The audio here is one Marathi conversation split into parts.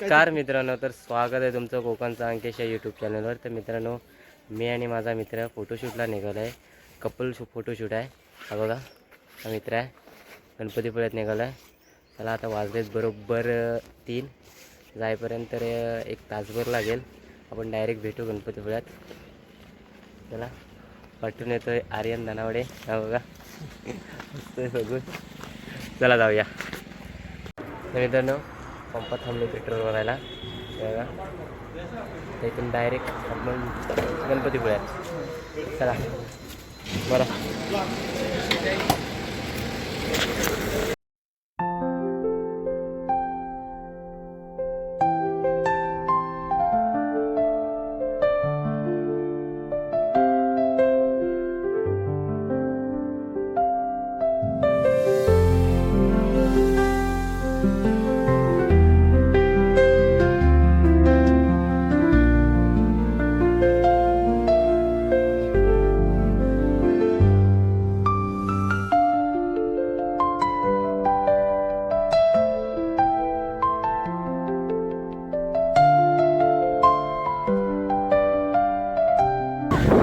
नमस्कार मित्रांनो तर स्वागत आहे तुमचं कोकणचा अंकेश या यूट्यूब चॅनलवर तर मित्रांनो मी आणि माझा मित्र फोटोशूटला निघालो आहे कपल शू फोटोशूट आहे. हा बघा हा मित्र आहे. गणपतीपुळ्यात निघालो आहे चला आता वाजलेत बरोबर तीन. जाईपर्यंत तर, एक तासभर लागेल. आपण डायरेक्ट भेटू गणपतीपुळ्यात चला पाठवून येतो आहे आर्यन धनावडे. हा बघा. मस्त आहे बघून चला जाऊया. मित्रांनो पंपात थांबलो पेट्रोल भरायला. तर इथून डायरेक्ट आपण गणपतीपुळ्यात चला. बरं.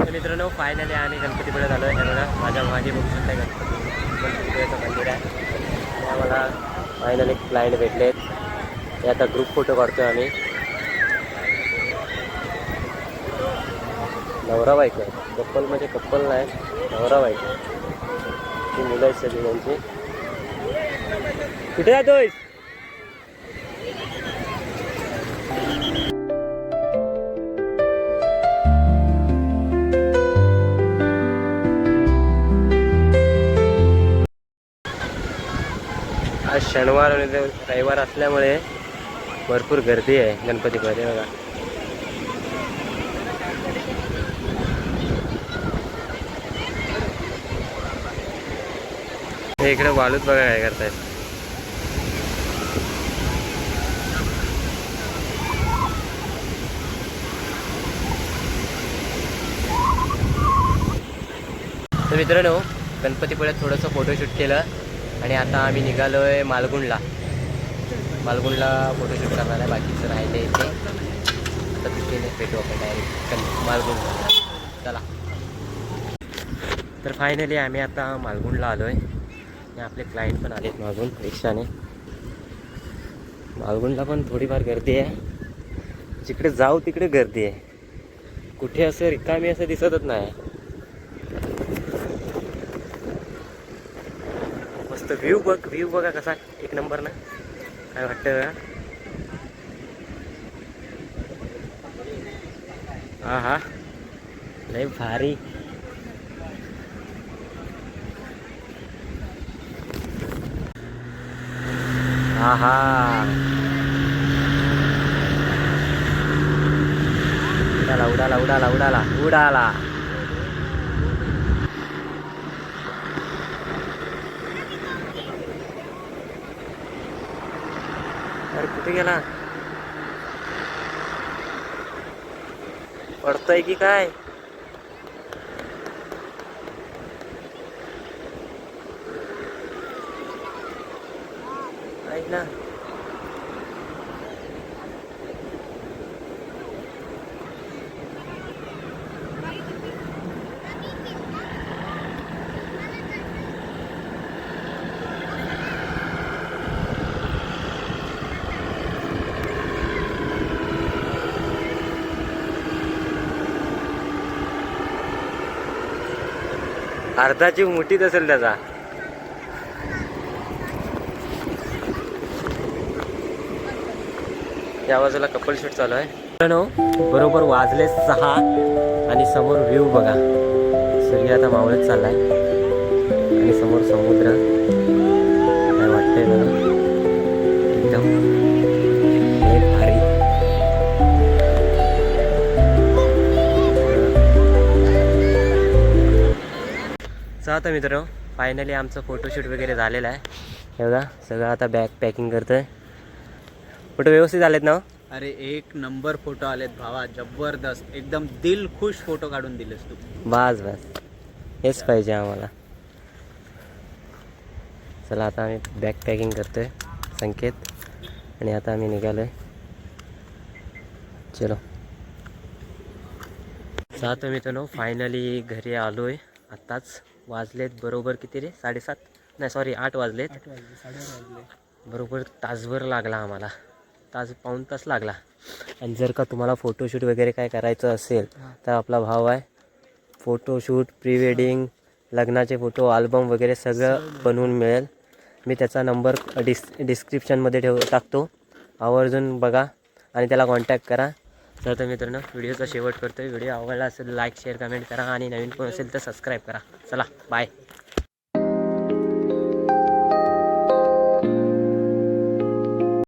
तर मित्रांनो फायनली आम्ही गणपतीपुळ्यात झालो आहे बघा माझ्या मागे बघू शकता गणपती. मंदिर आहे. आम्हाला फायनली क्लायंट भेटले ते आता ग्रुप फोटो काढतो आम्ही. नवरा बायको आहे. कप्पल म्हणजे कप्पल नाही नवरा बायको ती मुलं आहेत सगळी त्यांची. कुठे जातोय आज शनिवार आणि रविवार असल्यामुळे भरपूर गर्दी आहे गणपतीमध्ये बघा. हे इकडे वालूत बघा काय करतायत. तर मित्रांनो गणपतीपुळ्यात थोडंसं फोटोशूट केलं. आणि आता आम्ही निघालो आहे मालगुंडला मालगुंडला फोटोशूट करणार आहे. बाकीचं राहिले इथे. आता तिथे भेटू आपण डायरेक्ट मालगुंडला चला. तर फायनली आम्ही आता मालगुंडला आलो आहे आणि आपले क्लायंट पण आलेत मागून रिक्षाने. मालगुंडला पण थोडीफार गर्दी आहे. जिकडे जाऊ तिकडे गर्दी आहे. कुठे असं रिकामी असं दिसतच नाही. मस्त व्ह्यू बघ व्ह्यू बघा कसा. एक नंबर ना. काय वाटतं हा हा लय भारी. हा हा उडाला उडाला उडाला उडाला उडाला. अरे कुठे गेला? पडतोय की काय? ऐक ना. अर्धा जीव असेल त्याचा. या बाजूला कपल शूट चालू आहे. बरोबर वाजले सहा आणि समोर व्ह्यू बघा. सूर्य आता मावळत चाललाय. आणि समोर समुद्र. आता मित्र फायनली आमचं फोटोशूट वगैरे झालेलं आहे. हे बघा सगळं आता बॅग पॅकिंग करतोय. फोटो व्यवस्थित आलेत ना अरे एक नंबर फोटो आलेत भावा जबरदस्त. एकदम दिल खुश फोटो काढून दिलेस तू. बस बस. हेच पाहिजे आम्हाला. चला आता आम्ही बॅग पॅकिंग करतोय संकेत. आणि आता आम्ही निघालो आहे चलो जातो मित्रांनो फायनली घरी आलो आहे आत्ताच. वाजलेत बरोबर किती रे? साडेसात? नाही सॉरी आठ वाजलेत. बरोबर तासभर लागला आम्हाला. तास पाऊण तास लागला. आणि जर का तुम्हाला फोटोशूट वगैरे काय करायचं असेल. तर आपला भाव आहे फोटोशूट प्री वेडिंग लग्नाचे फोटो अल्बम वगैरे सगळं बनवून मिळेल. मी त्याचा नंबर डिस् डिस्क्रिप्शनमध्ये ठेव टाकतो. आवर्जून बघा आणि त्याला कॉन्टॅक्ट करा. तर तर मित्रांनो व्हिडिओचा शेवट करतो व्हिडिओ आवडला असेल लाईक शेअर कमेंट करा. आणि नवीन कोण असेल तर सबस्क्राईब करा. चला बाय